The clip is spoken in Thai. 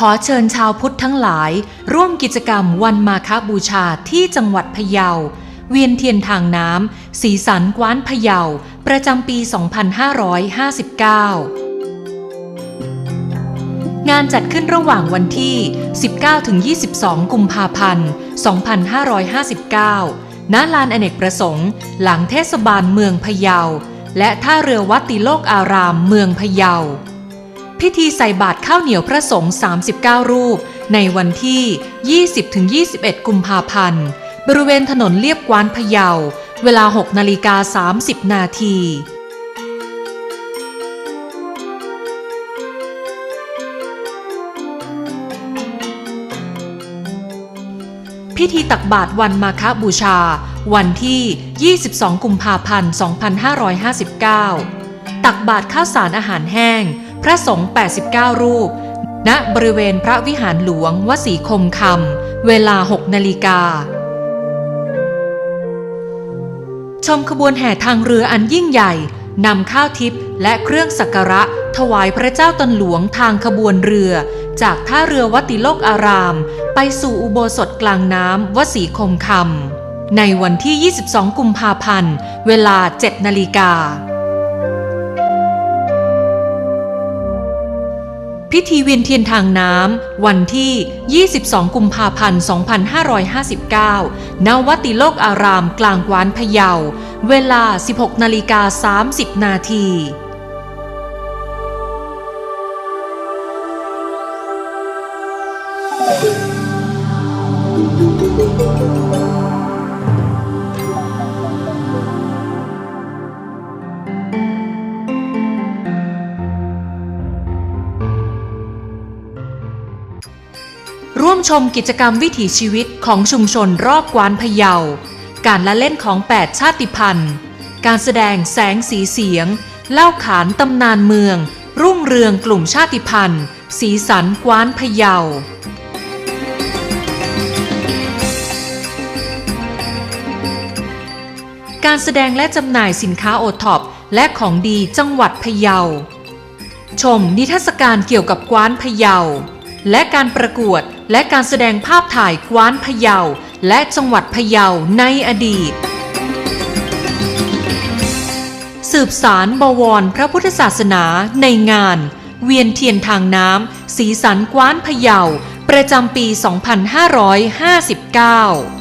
ขอเชิญชาวพุทธทั้งหลาย ร่วมกิจกรรมวันมาคบูชาที่จังหวัดพะเยา เวียนเทียนทางน้ำ สีสันกว้านพะเยา ประจำปี 2559งานจัดขึ้นระหว่างวันที่ 19-22 กุมภาพันธ์ 2559 ณ ลานอเนกประสงค์ หลังเทศบาลเมืองพะเยา และท่าเรือวัดติโลกอารามเมืองพะเยา พิธีใส่บาตรข้าวเหนียวพระสงฆ์ 39 รูป ในวันที่ 20-21 กุมภาพันธ์ บริเวณถนนเลียบกวานพะเยา เวลา 6 นาฬิกา 30 นาทีพิธีตักบาตรวันมาฆบูชา วันที่ 22 กุมภาพันธ์ 2559 ตักบาตรข้าวสารอาหารแห้ง ระสงฆ์ 89 รูป ณ บริเวณพระวิหารหลวงวสีคมคำ เวลา 6 นาฬิกา ชมขบวนแห่ทางเรืออันยิ่งใหญ่ นำข้าวทิพย์และเครื่องสักการะถวายพระเจ้าตนหลวงทางขบวนเรือ จากท่าเรือวติโลกอาราม ไปสู่อุโบสถกลางน้ำวสีคมคำในวันที่ 22 กุมภาพันธ์ เวลา 7 นาฬิกา พิธีเวียนเทียนทางน้ำ วันที่ 22 กุมภาพันธ์ 2559 ณ วัดติโลกอารามกลางกวานพะเยา เวลา 16 นาฬิกา 30 นาที มชมกิจกรรมวิถีชีวิตของชุมชนรอบกวานพะเยา การละเล่นของ 8 ชาติพันธุ์ การแสดงแสงสีเสียง เล่าขานตำนานเมือง รุ่งเรืองกลุ่มชาติพันธุ์ สีสันกวานพะเยาการแสดงและจำหน่ายสินค้าโอท็อปและของดีจังหวัดพะเยา ชมนิทรรศการเกี่ยวกับกว้านพะเยา และการประกวดและการแสดงภาพถ่ายกว้านพะเยา และจังหวัดพะเยาในอดีต สืบสารบวรพระพุทธศาสนาในงาน เวียนเทียนทางน้ำสีสันกว้านพะเยา ประจำปี 2559